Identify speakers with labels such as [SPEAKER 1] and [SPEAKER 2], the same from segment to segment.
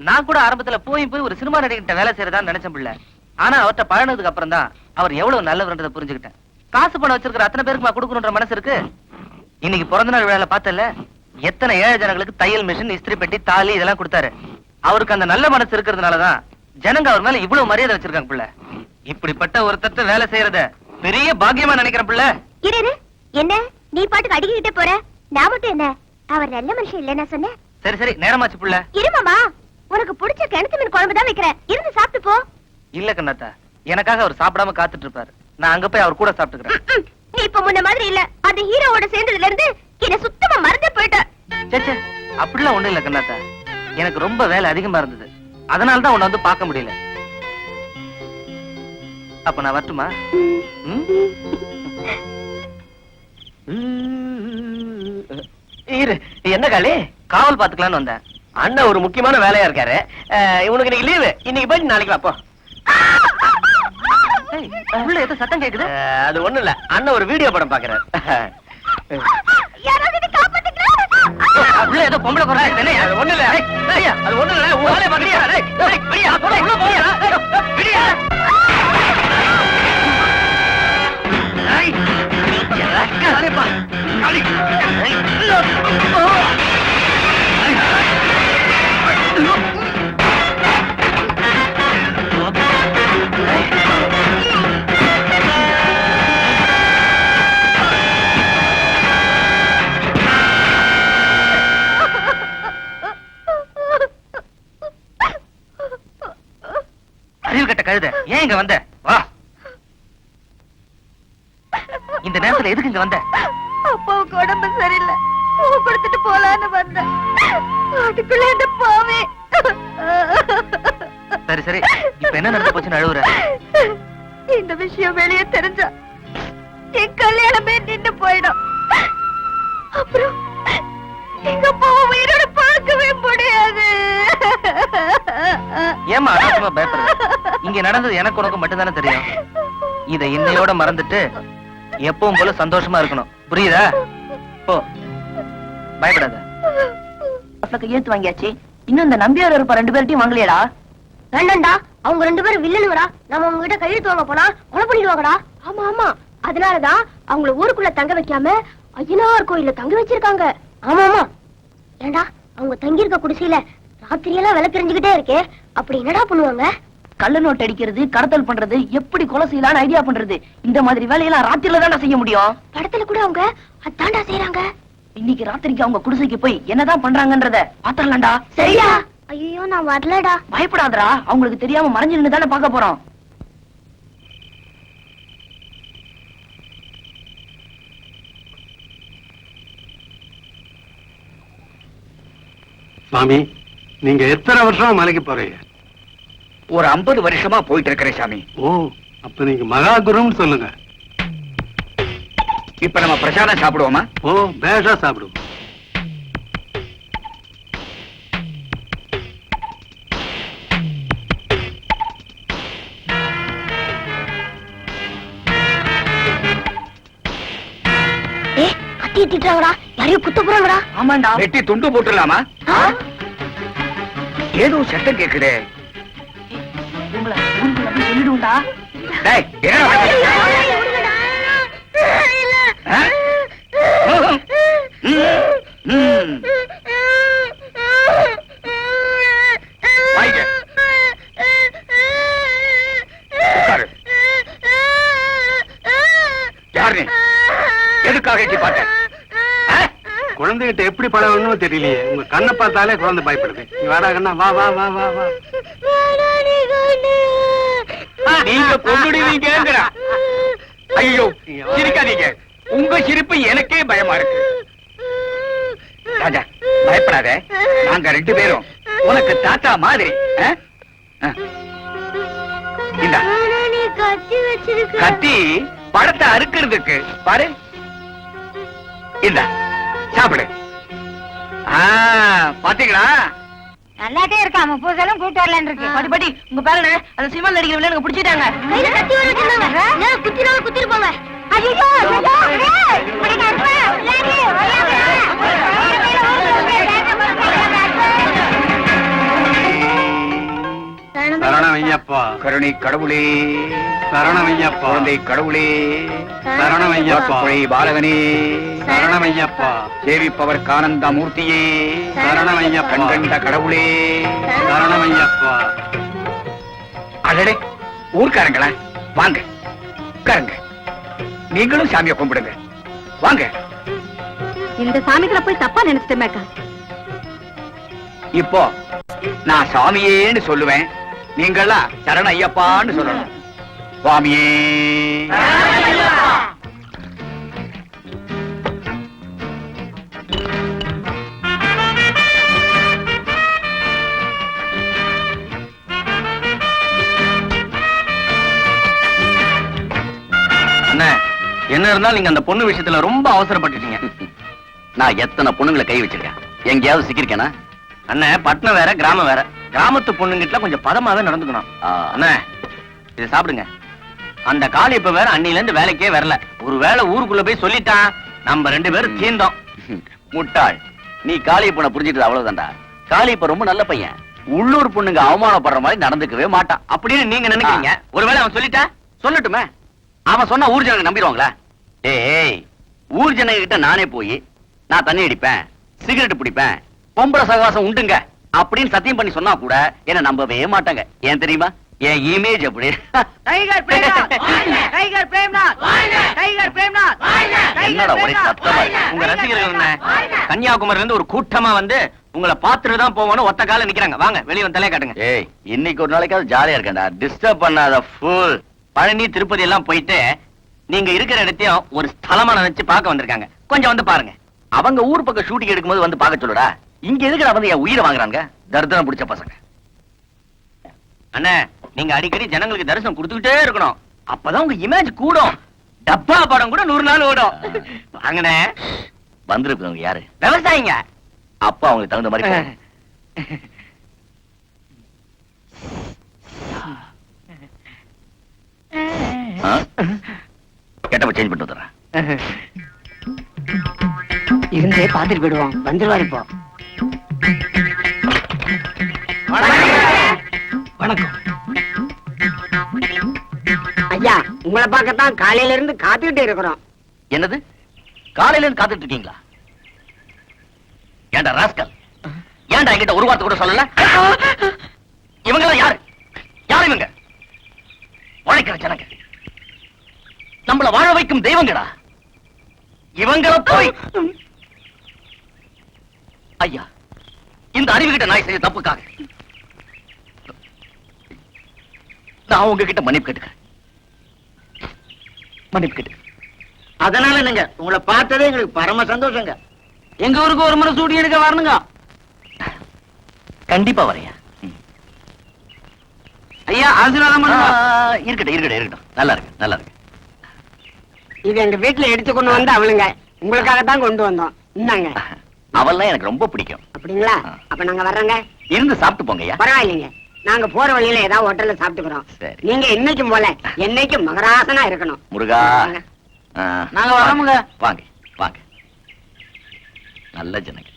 [SPEAKER 1] நான் கூட ஆரம்பத்துல போய் போய் ஒரு சினிமா நடிகர்கிட்ட வேலை செய்யறதான்னு நினைச்சேன் பிள்ளை. ஆனா அவர்ட்ட பழனதுக்கு அப்புறம் தான் அவர் எவ்வளவு நல்லவர்ன்றதை புரிஞ்சுக்கிட்டேன். காசு பணம் வச்சிருக்கிற அத்தனை பேருக்கு நான் கொடுக்கணுன்ற மனசு இருக்கு? இன்னைக்கு பிறந்த நாள் விழால பார்த்தல எத்தனை ஏழை ஜனங்களுக்கு தையல் மிஷின் இஸ்திரி பெட்டி தாலி இதெல்லாம் கொடுத்தாரு. அவருக்கு அந்த நல்ல மனசு இருக்கிறதுனாலதான் ஜனங்க அவர் மேல இவ்வளவு மரியாதை வச்சிருக்காங்க பிள்ளை. இப்படிப்பட்ட ஒருத்தத்த வேலை செய்யறத பெரிய பாக்கியமா நினைக்கிறேன் பிள்ளை.
[SPEAKER 2] இரு. என்ன? நீ பாட்டுக்கு அடிக்கிட்டே போற? நான் மட்டும் என்ன? அவர் நல்ல மனுஷன் இல்லைன்னா சொன்னேன்.
[SPEAKER 1] சரி சரி. நேரமாச்சு புள்ள.
[SPEAKER 2] இருமாமா உனக்கு பிடிச்ச கிணத்து மீன் குழம்பு தான் வைக்கிறேன். இருந்து சாப்பிட்டு போ.
[SPEAKER 1] இல்ல கண்ணாத்தா எனக்காக அவர் சாப்பிடாம காத்துட்டு இருப்பாரு நான் அங்க போய் அவர் கூட சாப்பிட்டுக்கிறேன்.
[SPEAKER 2] நீ இப்ப முன்ன மாதிரி இல்ல. அந்த ஹீரோவோட சேர்ந்ததுல இருந்து என்ன சுத்தமா மறந்தே போயிட்ட
[SPEAKER 1] சே, சே அப்படிலாம் ஒண்ணும் இல்ல கண்ணாத்தா. எனக்கு ரொம்ப வேலை அதிகமா இருந்தது. அதனால தான் உன்னை வந்து பார்க்க முடியல. அப்ப நான் வரட்டுமா?
[SPEAKER 3] இரு என்ன காளி?
[SPEAKER 1] காவல் பாத்துக்கலாம்னு வந்தேன்.
[SPEAKER 3] அண்ணன் ஒரு முக்கியமான வேலையா இருக்காரு. இவனுக்கு இன்னைக்கு லீவு இன்னைக்கு போயிட்டு நாளைக்கு வாப்போ
[SPEAKER 1] ஏய், உள்ள ஏதோ சத்தம் கேக்குது.
[SPEAKER 3] அது ஒண்ணு இல்ல. அண்ணன் ஒரு வீடியோ படம் பாக்குறாரு?
[SPEAKER 1] உள்ள ஏதோ பொம்பளை குறை
[SPEAKER 3] அது ஒண்ணு இல்ல. அது ஒண்ணு இல்ல. உன் வேலையை பாக்குறியா? உள்ள போறியா?
[SPEAKER 1] அறிவு கட்ட கழுத. ஏன் இங்க வந்த? வா. இந்த நேரத்துல எதுக்கு இங்க வந்த?
[SPEAKER 2] அப்பாவுக்கு உடம்பு சரியில்லை. பூ கொடுத்துட்டு போலான்னு வந்தேன். அதுக்குள்ள இந்த பாவே.
[SPEAKER 1] சரி சரி. இப்ப என்ன நடந்து போச்சுன்னு அழுவுற?
[SPEAKER 2] இந்த விஷயம் வெளியே தெரிஞ்சா என் கல்யாணமே நின்னு போயிடும். அப்புறம் எங்க அப்பாவை உயிரோட பார்க்கவே முடியாது.
[SPEAKER 1] ஏமா அனாவசியமா பயப்படுற? இங்க நடந்தது எனக்கு உனக்கு மட்டும்தானே தெரியும். இத இன்னையோட மறந்துட்டு எப்பவும் போல சந்தோஷமா இருக்கணும். புரியுதா? போ. பயப்படாத.
[SPEAKER 4] கையெழுத்து வாங்கியாச்சு. இன்னும் இந்த நம்பியார் இருப்ப ரெண்டு பேர்ட்டையும் வாங்கலையடா?
[SPEAKER 2] வேண்டாம்டா. அவங்க ரெண்டு பேரும் வில்லனுங்கடா. நம்ம அவங்க கிட்ட கையெழுத்து வாங்க போனா கொலை பண்ணிடுவாங்கடா. ஆமா ஆமா. அதனாலதான் அவங்கள ஊருக்குள்ள தங்க வைக்காம ஐயனார் கோயில்ல தங்க வச்சிருக்காங்க. ஆமா ஆமா. ஏண்டா? அவங்க தங்கி இருக்க குடிசையில ராத்திரியெல்லாம் விளக்கெரிஞ்சுக்கிட்டே இருக்கே. அப்படி என்னடா பண்ணுவாங்க?
[SPEAKER 4] கள்ள நோட்டு அடிக்கிறது கடத்தல் பண்றது எப்படி கொலை செய்யலாம்னு ஐடியா பண்றது இந்த மாதிரி வேலையெல்லாம் ராத்திரில தான்டா செய்ய முடியும்.
[SPEAKER 2] படத்துல கூட அவங்க அதான்டா செய்யறாங்க
[SPEAKER 4] இன்னைக்கு ராத்திரிக்கு அவங்க குடிசைக்கு போய் என்னதான் பண்றாங்கன்றத பாத்திரலாம்டா
[SPEAKER 2] சரியா ஐயோ நான் வரலடா.
[SPEAKER 4] பயப்படாதடா. அவங்களுக்கு தெரியாம மறைஞ்சு நின்னு தானே பார்க்க போறோம்.
[SPEAKER 5] சுவாமி நீங்க எத்தனை வருஷமா மலைக்கு போறீங்க?
[SPEAKER 3] ஒரு ஐம்பது வருஷமா போயிட்டு இருக்கிறேன் சாமி.
[SPEAKER 5] ஓ அப்ப நீங்க மகா குருன்னு சொல்லுங்க.
[SPEAKER 3] இப்ப நம்ம பிரசாதம் சாப்பிடுவோமா?
[SPEAKER 5] ஓ பேஷா சாப்பிடுவோம்.
[SPEAKER 2] ஏ கத்தி திட்டுறாங்கடா யாரையும் குத்த போறாங்கடா
[SPEAKER 4] ஆமாண்டா.
[SPEAKER 3] வெட்டி துண்டு போட்டுடலாமா? ஏதோ சத்தம் கேக்குதே.
[SPEAKER 4] உங்களை சொல்லிடுவோம்டா.
[SPEAKER 3] டேய், என்னடா
[SPEAKER 5] குழந்தைகிட்ட எப்படி பழகணும்னு தெரியலையே. உங்க கண்ணை பார்த்தாலே குழந்தை பயப்படுது. நீ வாடா கண்ணா வா வா வா வா வா.
[SPEAKER 3] நீங்க கொண்டுடுவீங்கிற ஐயோ சிரிக்காதீங்க. உங்க சிரிப்பு எனக்கே பயமா இருக்கு. ராஜா பயப்படாத. நாங்க ரெண்டு பேரும் உனக்கு தாத்தா மாதிரி
[SPEAKER 2] கத்தி
[SPEAKER 3] படத்தை அறுக்கிறதுக்கு பாரு. இந்த. சாப்பிடு. ஆ, பாத்தீங்களா?
[SPEAKER 2] நல்லாட்டே இருக்கா அவன் பூசலும் கூட்டு வரலன்னு இருக்கு.
[SPEAKER 4] படி படி. உங்க பேரனே அந்த சினிமா நடிக்கிற வில்லனுக்கு பிடிச்சிட்டாங்க.
[SPEAKER 2] கையில கத்தி வர வச்சிருந்தாங்க குத்தினாலும் குத்திருப்பாங்க ஐயோ ஐயோ
[SPEAKER 5] ஐயப்பா
[SPEAKER 6] கருணை கடவுளே.
[SPEAKER 5] சரணம் ஐயப்பா
[SPEAKER 6] குழந்தை கடவுளே.
[SPEAKER 5] சரணம் ஐயப்பா
[SPEAKER 6] பாலகனே.
[SPEAKER 5] சரணம் ஐயப்பா
[SPEAKER 6] சேவிப்பவர் கானந்த மூர்த்தியே
[SPEAKER 5] சரணம் ஐயப்பா
[SPEAKER 6] கண்கண்ட கடவுளே.
[SPEAKER 5] சரணம் ஐயப்பா
[SPEAKER 6] அடடே ஊர்க்காரங்களா? வாங்க உட்காருங்க. நீங்களும் சாமியை கும்பிடுங்க. வாங்க.
[SPEAKER 7] இந்த சாமிகளை போய் தப்பா நினைச்சிட்டேமேக்கா
[SPEAKER 6] இப்போ நான் சாமியேன்னு சொல்லுவேன். நீங்களா சரண ஐயப்பான்னு சொல்லணும். சுவாமியே.
[SPEAKER 8] என்ன இருந்தாலும் நீங்க அந்த பொண்ணு விஷயத்துல ரொம்ப அவசரப்பட்டுட்டீங்க.
[SPEAKER 6] நான் எத்தனை பொண்ணுங்களை கை வச்சிருக்கேன்? எங்கேயாவது சிக்கிருக்கேனா
[SPEAKER 8] அண்ணே பட்டணம் வேற கிராமம் வேற. கிராமத்து பொண்ணுங்கிட்ட கொஞ்சம் பதமாவே நடந்துக்கணும். அண்ணே இதை சாப்பிடுங்க. அந்த காளி இப்ப வேற அன்னில இருந்து வேலைக்கே வரல. ஒரு வேளை ஊருக்குள்ள போய் சொல்லிட்டான். நம்ம ரெண்டு பேரும் தீந்தோம்
[SPEAKER 6] முட்டாள். நீ காளிய பொண்ணை புரிஞ்சுட்டு அவ்வளவுதான்டா. காளி இப்ப ரொம்ப நல்ல பையன். உள்ளூர் பொண்ணுங்க அவமானப்படுற மாதிரி நடந்துக்கவே மாட்டான்.
[SPEAKER 8] அப்படின்னு நீங்க நினைக்கிறீங்க. ஒருவேளை அவன் சொல்லிட்டா?
[SPEAKER 6] சொல்லட்டுமே. அவன் சொன்னா ஊர் ஜனங்க நம்பிடுவாங்களா? ஏய் ஊர் ஜனங்க கிட்ட நானே போய் நான் தண்ணி அடிப்பேன் சிகரெட் பிடிப்பேன் பொம்பளை சகவாசம் உண்டுங்க. அப்படின்னு சத்தியம் பண்ணி சொன்னா கூட என்ன நம்பவே மாட்டாங்க. ஏன் தெரியுமா? என் இமேஜ் அப்படி.
[SPEAKER 9] Tiger Premnath tiger Premnath tiger Premnath
[SPEAKER 6] என்னடா ஒரே சத்தமா இருக்கு?
[SPEAKER 8] உங்க ரசிகர்கள் என்ன? கன்னியாகுமரியில இருந்து ஒரு கூட்டமா வந்து உங்களை பாத்துட்டு தான் போவோம்னு ஒத்த கால நிக்கிறாங்க. வாங்க வெளிய வந்து தலைய காட்டுங்க.
[SPEAKER 6] ஏய் இன்னைக்கு ஒரு நாளைக்காவது ஜாலியா இருக்கேன்டா. டிஸ்டர்ப் பண்ணாத ஃபுல்
[SPEAKER 8] பழனி திருப்பதி எல்லாம் போயிட்டு நீங்க இருக்கிற இடத்தையும் ஒரு ஸ்தலமா நினைச்சு பார்க்க வந்திருக்காங்க. கொஞ்சம் வந்து பாருங்க.
[SPEAKER 6] அவங்க ஊர் பக்கம் ஷூட்டிங் எடுக்கும்போது வந்து பார்க்க சொல்லுடா. இங்க நான் வந்து என் உயிரை வாங்குறாங்க தர்தனம் பிடிச்ச பசங்க.
[SPEAKER 8] அண்ணே நீங்க அடிக்கடி ஜனங்களுக்கு தரிசனம் கொடுத்துக்கிட்டே இருக்கணும். அப்பதான் உங்க இமேஜ் கூடும். டப்பா படம் கூட நூறு நாள் ஓடும். வாங்கண்ணே.
[SPEAKER 6] வந்திருப்பவங்க யாரு?
[SPEAKER 8] விவசாயிங்க.
[SPEAKER 6] அப்பா அவங்களுக்கு தகுந்த மாதிரி போகணும். கெட்டப்ப சேஞ்ச் பண்ணிட்டு வந்துடுறேன்.
[SPEAKER 9] இருந்தே பாத்துட்டு போயிடுவான். வந்துருவாரு இப்போ. உங்களை பார்க்கத்தான் காலையில இருந்து காத்துக்கிட்டு இருக்கிறோம்.
[SPEAKER 6] என்னது? காலையில இருந்து காத்துட்டு இருக்கீங்களா? ஏன்டா ராஸ்கல்? ஏன்டா என்கிட்ட ஒரு வார்த்தை கூட சொல்லல? இவங்க யாரு? யார் இவங்க? உழைக்கிற ஜனங்க. நம்மள வாழ வைக்கும் தெய்வங்கடா. இவங்கள போய் ஐயா இந்த அறிவுகிட்ட நாய் செய்ய தப்புக்காக நான் உங்ககிட்ட மன்னிப்பு கேட்டுக்கிறேன். மன்னிப்பு கேட்டுக்கிறேன்
[SPEAKER 9] அதனால என்னங்க உங்களை பார்த்ததே எங்களுக்கு பரம சந்தோஷங்க. எங்க ஊருக்கு ஒரு முறை சூடி எடுக்க வரணுங்க.
[SPEAKER 6] கண்டிப்பா வரையா
[SPEAKER 9] ஐயா ஆசீர்வாதம்
[SPEAKER 6] இருக்கட்டும் இருக்கட்டும் இருக்கட்டும். நல்லா இருக்கு நல்லா இருக்கு.
[SPEAKER 9] இது எங்க வீட்டுல எடுத்து கொண்டு வந்து அவளுங்க. உங்களுக்காக தான் கொண்டு வந்தோம். இந்தாங்க.
[SPEAKER 6] அவெல்லாம் எனக்கு ரொம்ப பிடிக்கும்.
[SPEAKER 9] அப்படிங்களா? அப்ப நாங்க வர்றோங்க.
[SPEAKER 6] இருந்து சாப்பிட்டு போங்கய்யா
[SPEAKER 9] பரவாயில்லைங்க. நாங்க போற வழியில ஏதாவது ஹோட்டல்ல சாப்பிட்டுக்கிறோம்.
[SPEAKER 6] சரி.
[SPEAKER 9] நீங்க இன்னைக்கும் போல என்னைக்கும் மகராசனா இருக்கணும்.
[SPEAKER 6] முருகா.
[SPEAKER 9] நாங்க வரோமுங்க.
[SPEAKER 6] வாங்க வாங்க. நல்ல ஜனங்க.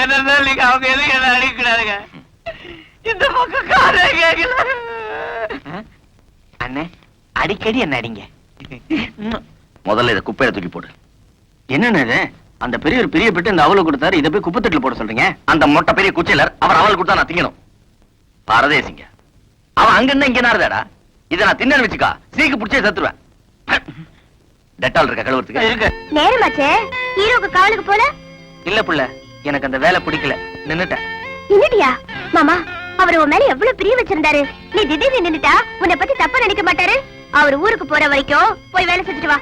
[SPEAKER 8] என்ன நீங்க அவங்க எதுக்கு என்ன அடிக்கிறாங்க இந்த பக்கம் காரே கேட்கல. அண்ணே அடிக்கடி என்ன அடிங்க.
[SPEAKER 6] முதல்ல இதை குப்பையில தூக்கி போடு.
[SPEAKER 8] என்னன்னு அந்த பெரியவர் பெரிய பெட்டு இந்த அவளை கொடுத்தாரு இதை போய் குப்பத்தட்டுல போட சொல்றீங்க?
[SPEAKER 6] அந்த மொட்டை பெரிய குச்சிலர் அவர் அவள் கொடுத்தா நான் திங்கணும். பரதேசிங்க. அவன் அங்க இருந்தா இங்க நாருதாடா இதை நான் தின்னு வச்சுக்கா. சீக்கு பிடிச்சே சத்துருவேன். டெட்டால் இருக்க கழுவுறதுக்கு?
[SPEAKER 8] இருக்கு.
[SPEAKER 7] நேரமாச்சே. ஹீரோக்கு காவலுக்கு போல?
[SPEAKER 8] இல்ல புள்ள எனக்கு அந்த வேலை பிடிக்கல. நின்னுட்டேன்.
[SPEAKER 7] நின்னுட்டியா? மாமா அவர் உன் மேல எவ்வளவு பிரிய வச்சிருந்தாரு? நீ திடீர்னு நின்னுட்டா? உன்னை பத்தி தப்பா நினைக்க மாட்டாரு? அவர் ஊருக்கு போற வரைக்கும் போய் வேலை செஞ்சுட்டு வா.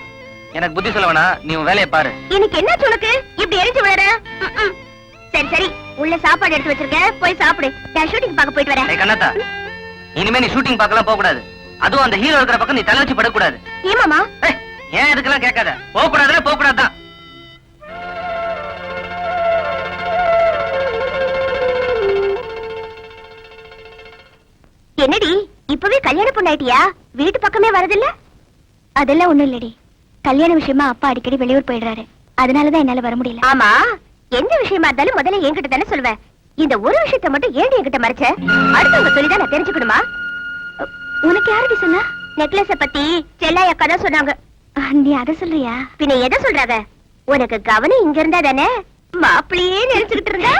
[SPEAKER 8] எனக்கு புத்தி சொல்ல வேணா நீ உன் வேலையை பாரு.
[SPEAKER 7] இன்னைக்கு என்ன உனக்கு இப்படி எரிஞ்சு விழற. சரி சரி. உள்ள சாப்பாடு எடுத்து வச்சிருக்கேன் போய் சாப்பிடு. நான் ஷூட்டிங் பார்க்க போயிட்டு வரேன்.
[SPEAKER 8] கண்ணாத்தா. இனிமே நீ ஷூட்டிங் பார்க்கலாம் போக கூடாது அதுவும் அந்த ஹீரோ இருக்கிற பக்கம் நீ தலை வச்சு படக்கூடாது.
[SPEAKER 7] ஏமாமா?
[SPEAKER 8] ஏன் இதுக்கெல்லாம் கேட்காத? போக கூடாதுல போக கூடாதுதான்
[SPEAKER 7] என்னடி? இப்பவே கல்யாண பொண்ணாயிட்டியா? வீட்டு பக்கமே வரதில்ல? அதெல்லாம் ஒண்ணும் இல்லடி. கல்யாண விஷயமா அப்பா அடிக்கடி வெளியூர் போயிடுறாரு.
[SPEAKER 2] அதனாலதான் என்னால வர முடியல. ஆமா எந்த விஷயமா இருந்தாலும் முதல்ல என்கிட்ட தானே சொல்லுவேன் இந்த ஒரு விஷயத்தை மட்டும் ஏன் என்கிட்ட மறைச்ச? அடுத்தவங்க சொல்லிதான் நான் தெரிஞ்சுக்கணுமா? உனக்கு யாரடி சொன்னா? நெக்லஸ பத்தி செல்லாய் அக்கா தான் சொன்னாங்க. நீ அத சொல்றியா? பின்ன எதை சொல்றாங்க? உனக்கு கவனம் இங்க இருந்தா தானே? மாப்பிள்ளையே நினைச்சுக்கிட்டு இருந்தா?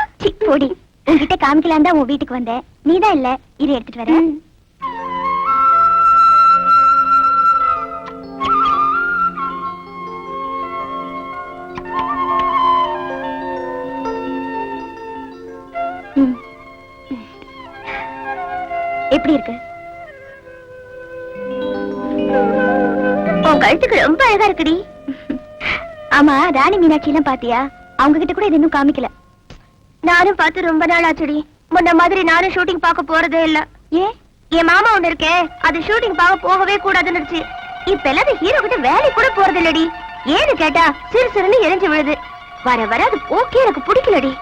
[SPEAKER 2] போடி. உன்கிட்ட காமிக்கலாம் தான் உன் வீட்டுக்கு வந்தேன். நீதான் இல்ல இரு எடுத்துட்டு வர. எப்படி இருக்கு? உன் கழுத்துக்கு ரொம்ப அழகா இருக்குடி. ஆமா ராணி மீனாட்சி எல்லாம் பாத்தியா? அவங்க கிட்ட கூட இது இன்னும் காமிக்கல. நானும் பார்த்து ரொம்ப நாள் ஆச்சுடி. முன்ன மாதிரி நானும் ஷூட்டிங் பார்க்க போறதே இல்ல. ஏன் என் மாமா ஒண்ணு இருக்கே அது ஷூட்டிங் பார்க்க போகவே கூடாதுன்னு இருந்துச்சு. இப்ப எல்லாம் ஹீரோ கிட்ட வேலை கூட போறது இல்லடி ஏன்னு கேட்டா சிறு சிறுன்னு எரிஞ்சு விழுது. வர வர அது ஓகே எனக்கு பிடிக்கலடி.